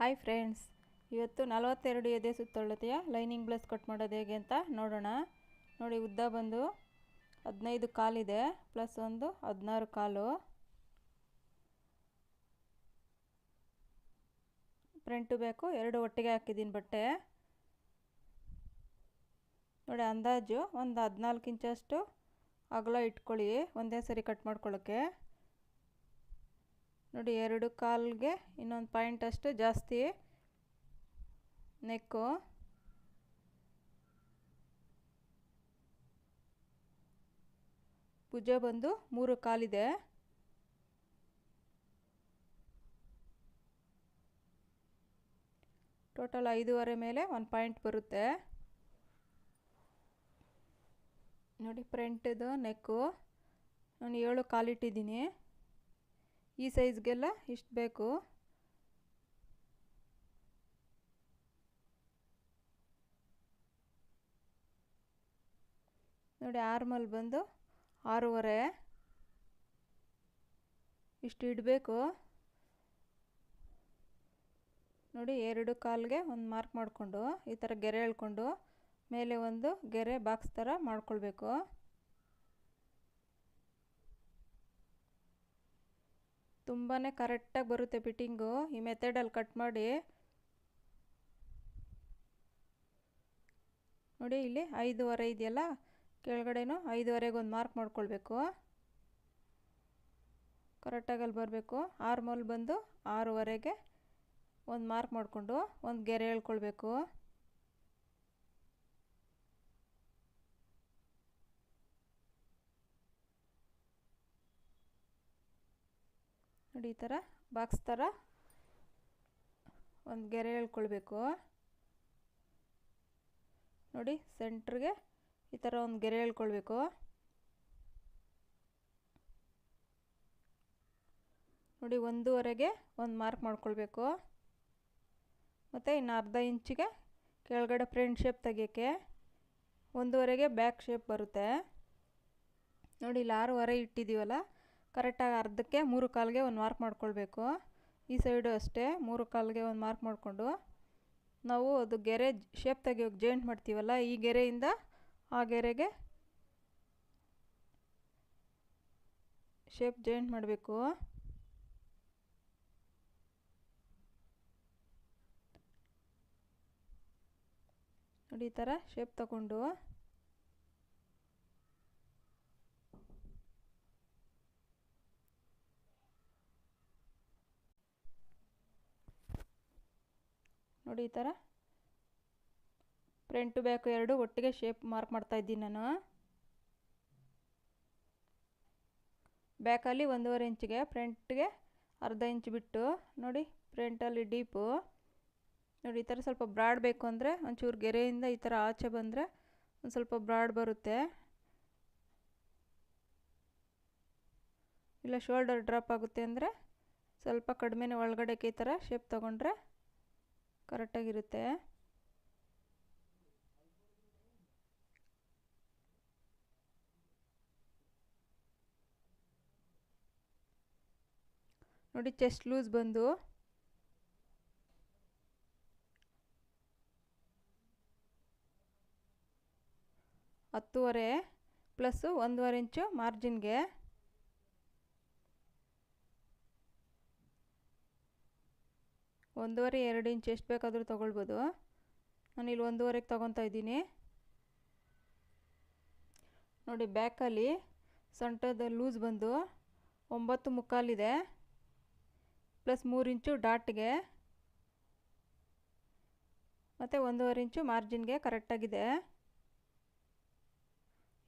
Hi friends ಇವತ್ತು ನಲವತ್ತೆರಡು ಎದೆ ಸುತ್ತಳತೆಯ ಲೈನಿಂಗ್ ಬ್ಲೌಸ್ ಕಟ್ ಮಾಡೋದು ಹೇಗೆ ಅಂತ ನೋಡೋಣ. ನೋಡಿ, ಉದ್ದ ಬಂದು ಹದಿನೈದು ಕಾಲಿದೆ ಪ್ಲಸ್ ಒಂದು ಹದಿನಾರು ಕಾಲು. ಫ್ರಂಟು ಬೇಕು ಎರಡು ಒಟ್ಟಿಗೆ ಹಾಕಿದ್ದೀನಿ ಬಟ್ಟೆ. ನೋಡಿ, ಅಂದಾಜು ಒಂದು ಹದಿನಾಲ್ಕು ಇಂಚಷ್ಟು ಅಗಲ ಇಟ್ಕೊಳ್ಳಿ, ಒಂದೇ ಸರಿ ಕಟ್ ಮಾಡ್ಕೊಳ್ಳೋಕ್ಕೆ. ನೋಡಿ ಎರಡು ಕಾಲ್ಗೆ ಇನ್ನೊಂದು ಪಾಯಿಂಟ್ ಅಷ್ಟು ಜಾಸ್ತಿ ನೆಕ್ಕು. ಭುಜ ಬಂದು ಮೂರು ಕಾಲಿದೆ. ಟೋಟಲ್ ಐದೂವರೆ ಮೇಲೆ ಒಂದು ಪಾಯಿಂಟ್ ಬರುತ್ತೆ. ನೋಡಿ ಫ್ರಂಟದು ನೆಕ್ಕು. ನಾನು ಏಳು ಕಾಲಿಟ್ಟಿದ್ದೀನಿ. ಈ ಸೈಜ್ಗೆಲ್ಲ ಇಷ್ಟು ಬೇಕು. ನೋಡಿ ಆರ್ಮಲ್ ಬಂದು ಆರೂವರೆ. ಇಷ್ಟು ಇಡಬೇಕು. ನೋಡಿ ಎರಡು ಕಾಲಿಗೆ ಒಂದು ಮಾರ್ಕ್ ಮಾಡಿಕೊಂಡು ಈ ಥರ ಗೆರೆ ಎಳ್ಕೊಂಡು ಮೇಲೆ ಒಂದು ಗೆರೆ ಬಾಕ್ಸ್ ಥರ ಮಾಡ್ಕೊಳ್ಬೇಕು. ತುಂಬಾ ಕರೆಕ್ಟಾಗಿ ಬರುತ್ತೆ ಫಿಟ್ಟಿಂಗು ಈ ಮೆಥಡಲ್ಲಿ ಕಟ್ ಮಾಡಿ. ನೋಡಿ, ಇಲ್ಲಿ ಐದೂವರೆ ಇದೆಯಲ್ಲ? ಕೆಳಗಡೆನೂ ಐದುವರೆಗೆ ಒಂದು ಮಾರ್ಕ್ ಮಾಡ್ಕೊಳ್ಬೇಕು. ಕರೆಕ್ಟಾಗಿ ಅಲ್ಲಿ ಬರಬೇಕು. ಆರು ಮೊಲ್ ಬಂದು ಆರೂವರೆಗೆ ಒಂದು ಮಾರ್ಕ್ ಮಾಡಿಕೊಂಡು ಒಂದು ಗೆರೆ ಹೇಳ್ಕೊಳ್ಬೇಕು. ನೋಡಿ ಈ ಥರ ಬಾಕ್ಸ್ ಥರ ಒಂದು ಗೆರೆ ಎಳ್ಕೊಳ್ಬೇಕು ನೋಡಿ ಸೆಂಟ್ರಿಗೆ ಈ ಥರ ಒಂದು ಗೆರೆ ಎಳ್ಕೊಳ್ಬೇಕು ನೋಡಿ, ಒಂದೂವರೆಗೆ ಒಂದು ಮಾರ್ಕ್ ಮಾಡ್ಕೊಳ್ಬೇಕು. ಮತ್ತು ಇನ್ನು ಅರ್ಧ ಇಂಚಿಗೆ ಕೆಳಗಡೆ ಫ್ರಂಟ್ ಶೇಪ್ ತೆಗಿಯೋಕ್ಕೆ ಒಂದೂವರೆಗೆ ಬ್ಯಾಕ್ ಶೇಪ್ ಬರುತ್ತೆ. ನೋಡಿ, ಇಲ್ಲಿ ಆರೂವರೆ ಇಟ್ಟಿದ್ದೀವಲ್ಲ ಕರೆಕ್ಟಾಗಿ ಅರ್ಧಕ್ಕೆ ಮೂರು ಕಾಲಿಗೆ ಒಂದು ಮಾರ್ಕ್ ಮಾಡ್ಕೊಳ್ಬೇಕು. ಈ ಸೈಡು ಅಷ್ಟೇ, ಮೂರು ಕಾಲಿಗೆ ಒಂದು ಮಾರ್ಕ್ ಮಾಡಿಕೊಂಡು. ನಾವು ಅದು ಗೆರೆ ಶೇಪ್ ತೆಗಿಯೋಕೆ ಜಾಯಿಂಟ್ ಮಾಡ್ತೀವಲ್ಲ, ಈ ಗೆರೆಯಿಂದ ಆ ಗೆರೆಗೆ ಶೇಪ್ ಜಾಯಿಂಟ್ ಮಾಡಬೇಕು. ನೋಡಿ ಈ ಥರ ಶೇಪ್ ತಗೊಂಡು ನೋಡಿ ಈ ಥರ ಫ್ರಂಟ್ ಬ್ಯಾಕ್ ಎರಡು ಒಟ್ಟಿಗೆ ಶೇಪ್ ಮಾರ್ಕ್ ಮಾಡ್ತಾ ಇದ್ದೀನಿ ನಾನು. ಬ್ಯಾಕಲ್ಲಿ ಒಂದೂವರೆ ಇಂಚಿಗೆ ಫ್ರಂಟ್ಗೆ ಅರ್ಧ ಇಂಚ್ ಬಿಟ್ಟು, ನೋಡಿ ಫ್ರಂಟಲ್ಲಿ ಡೀಪು ನೋಡಿ ಈ ಥರ ಸ್ವಲ್ಪ ಬ್ರಾಡ್ ಬೇಕು ಅಂದರೆ ಒಂಚೂರು ಗೆರೆಯಿಂದ ಈ ಥರ ಆಚೆ ಬಂದರೆ ಒಂದು ಸ್ವಲ್ಪ ಬ್ರಾಡ್ ಬರುತ್ತೆ. ಇಲ್ಲ ಶೋಲ್ಡರ್ ಡ್ರಾಪ್ ಆಗುತ್ತೆ ಅಂದರೆ ಸ್ವಲ್ಪ ಕಡಿಮೆನೇ ಒಳಗಡೆಗೆ ಈ ಥರ ಶೇಪ್ ತೊಗೊಂಡ್ರೆ ಕರೆಕ್ಟಾಗಿರುತ್ತೆ. ನೋಡಿ ಚೆಸ್ಟ್ ಲೂಸ್ ಬಂದು. ಹತ್ತುವರೆ ಪ್ಲಸ್ಸು ಒಂದೂವರೆ ಇಂಚು ಮಾರ್ಜಿನ್ಗೆ ಒಂದೂವರೆ ಎರಡು ಇಂಚ್ ಎಷ್ಟು ಬೇಕಾದರೂ ತೊಗೊಳ್ಬೋದು. ನಾನಿಲ್ಲಿ ಒಂದೂವರೆಗೆ ತೊಗೊತಾ ಇದ್ದೀನಿ. ನೋಡಿ, ಬ್ಯಾಕಲ್ಲಿ ಸೊಂಟದ ಲೂಸ್ ಬಂದು ಒಂಬತ್ತು ಮುಕ್ಕಾಲಿದೆ. ಪ್ಲಸ್ ಮೂರು ಇಂಚು ಡಾಟ್ಗೆ. ಮತ್ತು ಒಂದೂವರೆ ಇಂಚು ಮಾರ್ಜಿನ್ಗೆ ಕರೆಕ್ಟಾಗಿದೆ.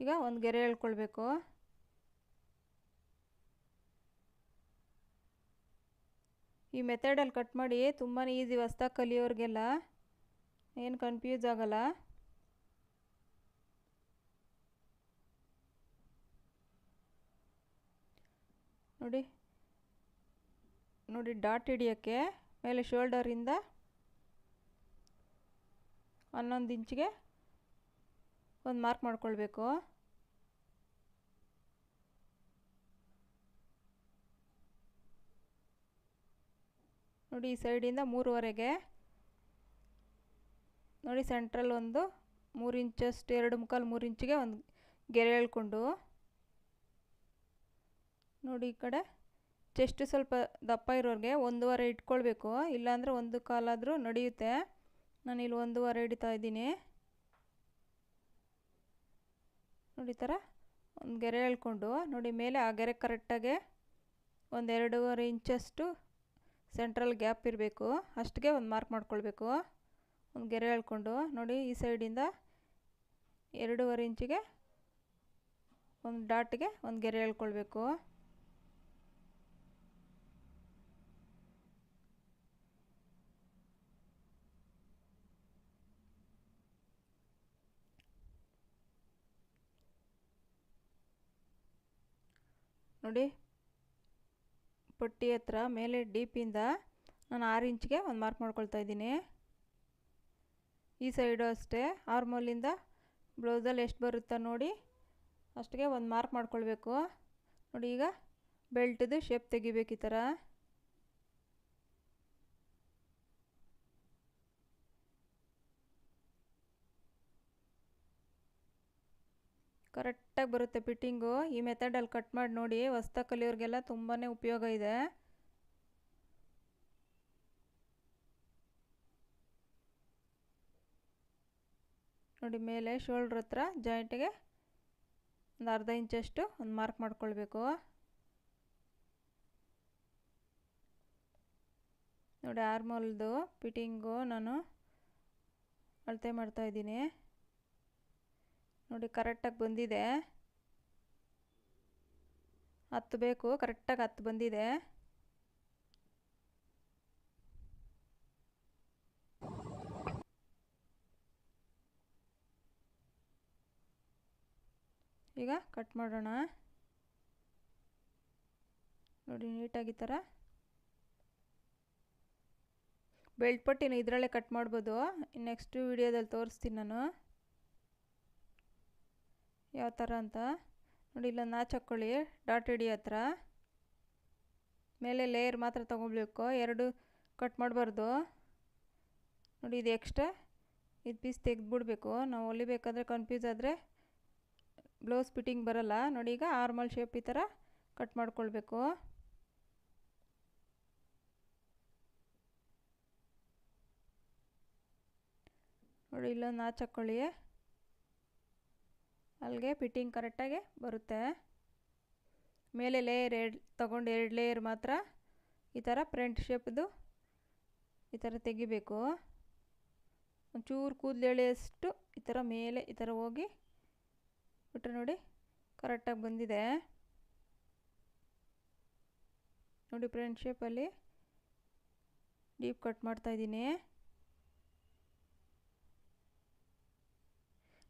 ಈಗ ಒಂದು ಗೆರೆ ಹೇಳ್ಕೊಳ್ಬೇಕು. ಈ ಮೆಥಡಲ್ಲಿ ಕಟ್ ಮಾಡಿ ತುಂಬಾ ಈಸಿ ಹೊಸ್ದಾಗಿ ಕಲಿಯೋರಿಗೆಲ್ಲ ಏನು ಕನ್ಫ್ಯೂಸ್ ಆಗಲ್ಲ. ನೋಡಿ ನೋಡಿ ಡಾಟ್ ಹಿಡಿಯೋಕ್ಕೆ ಮೇಲೆ ಶೋಲ್ಡರಿಂದ ಹನ್ನೊಂದು ಇಂಚಿಗೆ ಒಂದು ಮಾರ್ಕ್ ಮಾಡ್ಕೊಳ್ಬೇಕು. ನೋಡಿ ಈ ಸೈಡಿಂದ ಮೂರುವರೆಗೆ. ನೋಡಿ ಸೆಂಟ್ರಲ್ ಒಂದು ಮೂರು ಇಂಚಷ್ಟು, ಎರಡು ಮುಕ್ಕಾಲು ಮೂರು ಇಂಚಿಗೆ ಒಂದು ಗೆರೆ ಎಳ್ಕೊಂಡು ನೋಡಿ ಈ ಕಡೆ ಚೆಸ್ಟ್ ಸ್ವಲ್ಪ ದಪ್ಪ ಇರೋರಿಗೆ ಒಂದೂವರೆ ಇಟ್ಕೊಳ್ಬೇಕು. ಇಲ್ಲಾಂದರೆ ಒಂದು ಕಾಲಾದರೂ ನಡೆಯುತ್ತೆ. ನಾನು ಇಲ್ಲಿ ಒಂದೂವರೆ ಹಿಡಿತಾ ಇದ್ದೀನಿ. ನೋಡಿ ಥರ ಒಂದು ಗೆರೆ ಎಳ್ಕೊಂಡು ನೋಡಿ ಮೇಲೆ ಆ ಗೆರೆ ಕರೆಕ್ಟಾಗೆ ಒಂದು ಎರಡೂವರೆ ಇಂಚಷ್ಟು ಸೆಂಟ್ರಲ್ ಗ್ಯಾಪ್ ಇರಬೇಕು. ಅಷ್ಟಿಗೆ ಒಂದು ಮಾರ್ಕ್ ಮಾಡ್ಕೊಳ್ಬೇಕು. ಒಂದು ಗೆರೆ ಎಳ್ಕೊಂಡು ನೋಡಿ ಈ ಸೈಡಿಂದ ಎರಡೂವರೆ ಇಂಚಿಗೆ ಒಂದು ಡಾಟ್ಗೆ ಒಂದು ಗೆರೆ ಎಳ್ಕೊಳ್ಬೇಕು ನೋಡಿ ಪಟ್ಟಿ ಹತ್ರ ಮೇಲೆ ಡೀಪಿಂದ ನಾನು ಆರು ಇಂಚ್ಗೆ ಒಂದು ಮಾರ್ಕ್ ಮಾಡ್ಕೊಳ್ತಾ ಇದ್ದೀನಿ. ಈ ಸೈಡು ಅಷ್ಟೇ. ಆರ್ಮೋಲಿಂದ ಬ್ಲೌಸಲ್ಲಿ ಎಷ್ಟು ಬರುತ್ತೆ ನೋಡಿ ಅಷ್ಟಿಗೆ ಒಂದು ಮಾರ್ಕ್ ಮಾಡ್ಕೊಳ್ಬೇಕು. ನೋಡಿ ಈಗ ಬೆಲ್ಟ್ದು ಶೇಪ್ ತೆಗಿಬೇಕು ಈ ಥರ ಕರೆಕ್ಟಾಗಿ ಬರುತ್ತೆ ಫಿಟ್ಟಿಂಗು. ಈ ಮೆಥಡಲ್ಲಿ ಕಟ್ ಮಾಡಿ ನೋಡಿ ಹೊಸ್ತ ಕಲಿಯೋರಿಗೆಲ್ಲ ತುಂಬಾ ಉಪಯೋಗ ಇದೆ. ನೋಡಿ, ಮೇಲೆ ಶೋಲ್ಡ್ರ್ ಹತ್ರ ಜಾಯಿಂಟಿಗೆ ಒಂದು ಅರ್ಧ ಇಂಚಷ್ಟು ಒಂದು ಮಾರ್ಕ್ ಮಾಡ್ಕೊಳ್ಬೇಕು. ನೋಡಿ ಆರ್ಮೋಲ್ದು ಫಿಟ್ಟಿಂಗು ನಾನು ಅಳತೆ ಮಾಡ್ತಾಯಿದ್ದೀನಿ ನೋಡಿ ಕರೆಕ್ಟಾಗಿ ಬಂದಿದೆ. ಹತ್ತು ಬೇಕು ಕರೆಕ್ಟಾಗಿ ಹತ್ತು ಬಂದಿದೆ. ಈಗ ಕಟ್ ಮಾಡೋಣ. ನೋಡಿ ನೀಟಾಗಿ ಥರ. ಬೆಲ್ಟ್ ಪಟ್ಟಿನ ಇದರಲ್ಲೇ ಕಟ್ ಮಾಡ್ಬೋದು. ನೆಕ್ಸ್ಟ್ ವಿಡಿಯೋದಲ್ಲಿ ತೋರಿಸ್ತೀನಿ ನಾನು. ಯಾವ ಥರ ಅಂತ? ನೋಡಿ, ಇಲ್ಲ ನಾಚ್ ಹಾಕ್ಕೊಳ್ಳಿ ಡಾಟ್ ಹಿಡಿ ಹತ್ರ. ಮೇಲೆ ಲೇಯರ್ ಮಾತ್ರ ತೊಗೊಬೇಕು ಎರಡು ಕಟ್ ಮಾಡಬಾರ್ದು. ನೋಡಿ, ಇದು ಎಕ್ಸ್ಟ್ರಾ ಇದು ಪೀಸ್ ತೆಗೆದುಬಿಡ್ಬೇಕು. ನಾವು ಹೊಲಿಬೇಕಾದ್ರೆ ಕನ್ಫ್ಯೂಸ್ ಆದರೆ ಬ್ಲೌಸ್ ಫಿಟ್ಟಿಂಗ್ ಬರಲ್ಲ. ನೋಡಿ, ಈಗ ಆರ್ಮಲ್ ಶೇಪ್ ಈ ಥರ ಕಟ್ ಮಾಡ್ಕೊಳ್ಬೇಕು. ನೋಡಿ ಇಲ್ಲೊಂದು ನಾಚ್ ಹಾಕ್ಕೊಳ್ಳಿ ಅಲ್ಲಿಗೆ ಫಿಟ್ಟಿಂಗ್ ಕರೆಕ್ಟಾಗಿ ಬರುತ್ತೆ. ಮೇಲೆ ಲೇಯರ್ ಎರಡು, ತೊಗೊಂಡು ಎರಡು ಲೇಯರ್ ಮಾತ್ರ ಈ ಥರ ಫ್ರಂಟ್ ಶೇಪ್ದು ಈ ಥರ ತೆಗಿಬೇಕು. ಒಂಚೂರು ಕೂದಲು ಎಳೆಯಷ್ಟು ಈ ಥರ ಮೇಲೆ ಈ ಥರ ಹೋಗಿ ಬಿಟ್ಟರೆ ನೋಡಿ ಕರೆಕ್ಟಾಗಿ ಬಂದಿದೆ. ನೋಡಿ ಫ್ರಂಟ್ ಶೇಪಲ್ಲಿ ಡೀಪ್ ಕಟ್ ಮಾಡ್ತಾಯಿದ್ದೀನಿ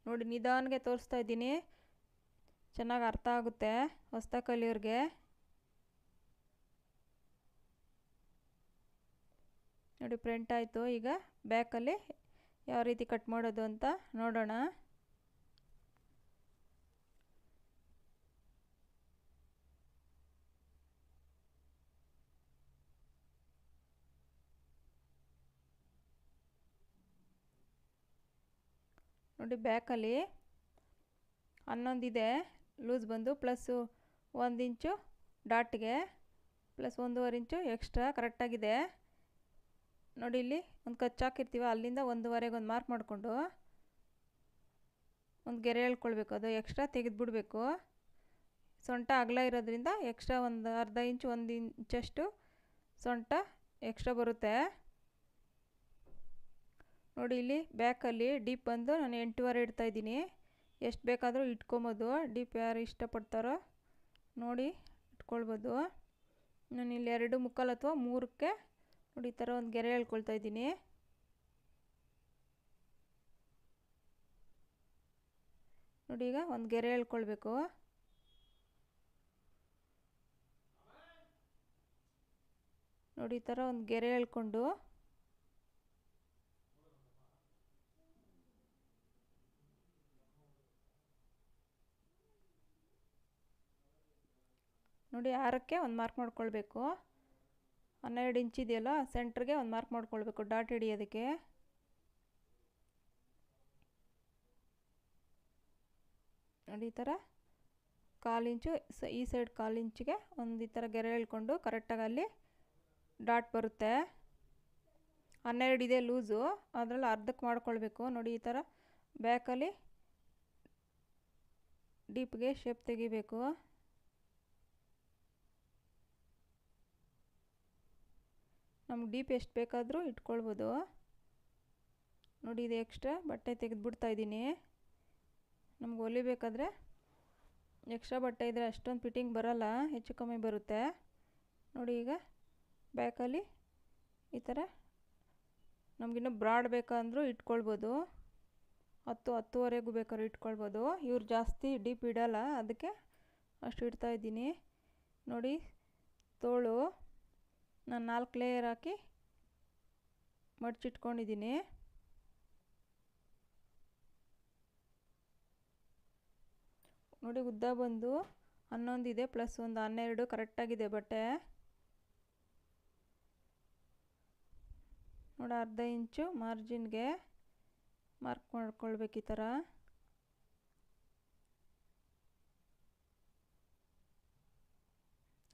ನೋಡಿ, ನಿಧಾನಗೆ ತೋರಿಸ್ತಾ ಇದ್ದೀನಿ. ಚೆನ್ನಾಗಿ ಅರ್ಥ ಆಗುತ್ತೆ ಹೊಸ್ತ ಕಲಿಯೋರಿಗೆ ನೋಡಿ, ಪ್ರಿಂಟ್ ಆಯಿತು. ಈಗ ಬ್ಯಾಕಲ್ಲಿ ಯಾವ ರೀತಿ ಕಟ್ ಮಾಡೋದು ಅಂತ ನೋಡೋಣ. ನೋಡಿ ಬ್ಯಾಕಲ್ಲಿ ಹನ್ನೊಂದಿದೆ. ಲೂಸ್ ಬಂದು ಪ್ಲಸ್ಸು ಒಂದು ಇಂಚು ಡಾಟ್ಗೆ ಪ್ಲಸ್ ಒಂದೂವರೆ ಇಂಚು ಎಕ್ಸ್ಟ್ರಾ ಕರೆಕ್ಟಾಗಿದೆ ನೋಡಿ ಇಲ್ಲಿ ಒಂದು ಕಚ್ಚಾಕಿರ್ತೀವ ಅಲ್ಲಿಂದ ಒಂದೂವರೆಗೆ ಒಂದು ಮಾರ್ಕ್ ಮಾಡಿಕೊಂಡು ಒಂದು ಗೆರೆ ಹೇಳ್ಕೊಳ್ಬೇಕು. ಅದು ಎಕ್ಸ್ಟ್ರಾ ತೆಗೆದುಬಿಡ್ಬೇಕು. ಸೊಂಟ ಅಗಲ ಇರೋದ್ರಿಂದ ಎಕ್ಸ್ಟ್ರಾ ಒಂದು ಅರ್ಧ ಇಂಚು ಒಂದು ಇಂಚಷ್ಟು ಸೊಂಟ ಎಕ್ಸ್ಟ್ರಾ ಬರುತ್ತೆ. ನೋಡಿ ಇಲ್ಲಿ ಬ್ಯಾಕಲ್ಲಿ ಡೀಪ್ ಬಂದು ನಾನು ಎಂಟುವರೆ ಇಡ್ತಾ ಇದ್ದೀನಿ. ಎಷ್ಟು ಬೇಕಾದರೂ ಇಟ್ಕೊಬೋದು. ಡಿಪ್ ಯಾರು ಇಷ್ಟಪಡ್ತಾರೋ ನೋಡಿ ಇಟ್ಕೊಳ್ಬೋದು. ನಾನು ಇಲ್ಲಿ ಎರಡು ಮುಕ್ಕಾಲು ಅಥವಾ ಮೂರಕ್ಕೆ ನೋಡಿ ಈ ಥರ ಒಂದು ಗೆರೆ ಹೇಳ್ಕೊಳ್ತಾ ಇದ್ದೀನಿ. ನೋಡಿ ಈಗ ಒಂದು ಗೆರೆ ಹೇಳ್ಕೊಳ್ಬೇಕು. ನೋಡಿ ಈ ಥರ ಒಂದು ಗೆರೆ ಹೇಳ್ಕೊಂಡು ನೋಡಿ ಆರಕ್ಕೆ ಒಂದು ಮಾರ್ಕ್ ಮಾಡ್ಕೊಳ್ಬೇಕು. ಹನ್ನೆರಡು ಇಂಚ್ ಇದೆಯಲ್ಲ ಸೆಂಟ್ರಿಗೆ ಒಂದು ಮಾರ್ಕ್ ಮಾಡ್ಕೊಳ್ಬೇಕು ಡಾಟ್ ಹಿಡಿಯೋದಕ್ಕೆ. ನೋಡಿ ಈ ಥರ ಕಾಲು ಇಂಚು ಈ ಸೈಡ್ ಕಾಲು ಇಂಚಿಗೆ ಒಂದು ಈ ಥರ ಗೆರೆ ಎಳ್ಕೊಂಡು ಕರೆಕ್ಟಾಗಿ ಅಲ್ಲಿ ಡಾಟ್ ಬರುತ್ತೆ. ಹನ್ನೆರಡು ಇದೆ ಲೂಸು ಅದರಲ್ಲಿ ಅರ್ಧಕ್ಕೆ ಮಾಡ್ಕೊಳ್ಬೇಕು. ನೋಡಿ ಈ ಥರ ಬ್ಯಾಕಲ್ಲಿ ಡೀಪ್ಗೆ ಶೇಪ್ ತೆಗಿಬೇಕು. ನಮ್ಗೆ ಡೀಪ್ ಎಷ್ಟು ಬೇಕಾದರೂ ಇಟ್ಕೊಳ್ಬೋದು. ನೋಡಿ ಇದು ಎಕ್ಸ್ಟ್ರಾ ಬಟ್ಟೆ ತೆಗೆದುಬಿಡ್ತಾ ಇದ್ದೀನಿ. ನಮ್ಗೆ ಹೊಲಿಬೇಕಾದ್ರೆ ಎಕ್ಸ್ಟ್ರಾ ಬಟ್ಟೆ ಇದ್ದರೆ ಅಷ್ಟೊಂದು ಫಿಟ್ಟಿಂಗ್ ಬರೋಲ್ಲ, ಹೆಚ್ಚು ಕಮ್ಮಿ ಬರುತ್ತೆ. ನೋಡಿ ಈಗ ಬ್ಯಾಕಲ್ಲಿ ಈ ಥರ ನಮಗಿನ್ನೂ ಬ್ರಾಡ್ ಬೇಕಂದ್ರೂ ಇಟ್ಕೊಳ್ಬೋದು. ಹತ್ತು, ಹತ್ತುವರೆಗೂ ಬೇಕಾದ್ರೂ ಇಟ್ಕೊಳ್ಬೋದು. ಇವ್ರು ಜಾಸ್ತಿ ಡೀಪ್ ಇಡೋಲ್ಲ, ಅದಕ್ಕೆ ಅಷ್ಟು ಇಡ್ತಾ ಇದ್ದೀನಿ. ನೋಡಿ, ತೋಳು. ನಾನು ನಾಲ್ಕು ಲೇಯರ್ ಹಾಕಿ ಮಡಚಿಟ್ಕೊಂಡಿದ್ದೀನಿ ನೋಡಿ ಉದ್ದ ಬಂದು ಹನ್ನೊಂದಿದೆ ಪ್ಲಸ್ ಒಂದು ಹನ್ನೆರಡು ಕರೆಕ್ಟಾಗಿದೆ ಬಟ್ಟೆ. ನೋಡಿ ಅರ್ಧ ಇಂಚು ಮಾರ್ಜಿನ್ಗೆ ಮಾರ್ಕ್ ಮಾಡ್ಕೊಳ್ಬೇಕು ಈ ಥರ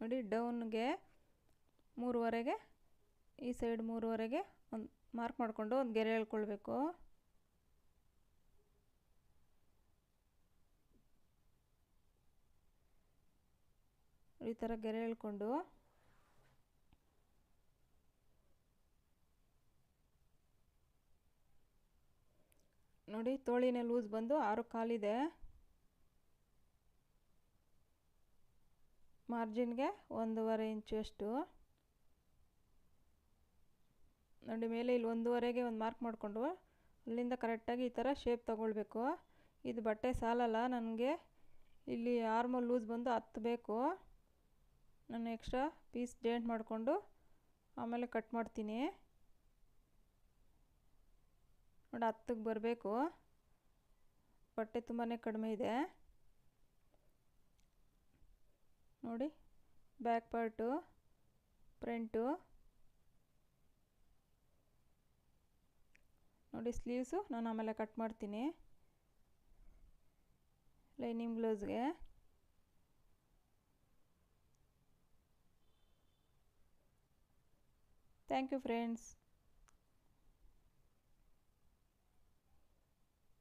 ನೋಡಿ ಡೌನ್ಗೆ ಮೂರುವರೆಗೆ, ಈ ಸೈಡ್ ಮೂರುವರೆಗೆ ಒಂದು ಮಾರ್ಕ್ ಮಾಡಿಕೊಂಡು ಒಂದು ಗೆರೆ ಎಳ್ಕೊಳ್ಬೇಕು ಈ ಥರ ಗೆರೆ ಎಳ್ಕೊಂಡು ನೋಡಿ, ತೋಳಿನ ಲೂಸ್ ಬಂದು ಆರು ಕಾಲಿದೆ. ಮಾರ್ಜಿನ್ಗೆ ಒಂದೂವರೆ ಇಂಚು ಅಷ್ಟು. ನೋಡಿ, ಮೇಲೆ ಇಲ್ಲಿ ಒಂದೂವರೆಗೆ ಒಂದು ಮಾರ್ಕ್ ಮಾಡಿಕೊಂಡು, ಅಲ್ಲಿಂದ ಕರೆಕ್ಟಾಗಿ ಈ ಥರ ಶೇಪ್ ತಗೊಳ್ಬೇಕು. ಇದು ಬಟ್ಟೆ ಸಾಲಲ್ಲ, ನನಗೆ ಇಲ್ಲಿ ಆರ್ಮಲ್ ಲೂಸ್ ಬಂದು ಹತ್ತು ಬೇಕು ನಾನು ಎಕ್ಸ್ಟ್ರಾ ಪೀಸ್ ಜಾಯಿಂಟ್ ಮಾಡಿಕೊಂಡು ಆಮೇಲೆ ಕಟ್ ಮಾಡ್ತೀನಿ. ನೋಡಿ, ಹತ್ತಕ್ಕೆ ಬರಬೇಕು. ಬಟ್ಟೆ ತುಂಬಾ ಕಡಿಮೆ ಇದೆ. ನೋಡಿ ಬ್ಯಾಕ್ ಪಾರ್ಟು ಫ್ರಂಟು ನೋಡಿ ಸ್ಲೀವ್ಸು ನಾನು ಆಮೇಲೆ ಕಟ್ ಮಾಡ್ತೀನಿ. ಲೈನಿಂಗ್ ಬ್ಲೌಸ್ಗೆ ಥ್ಯಾಂಕ್ ಯು ಫ್ರೆಂಡ್ಸ್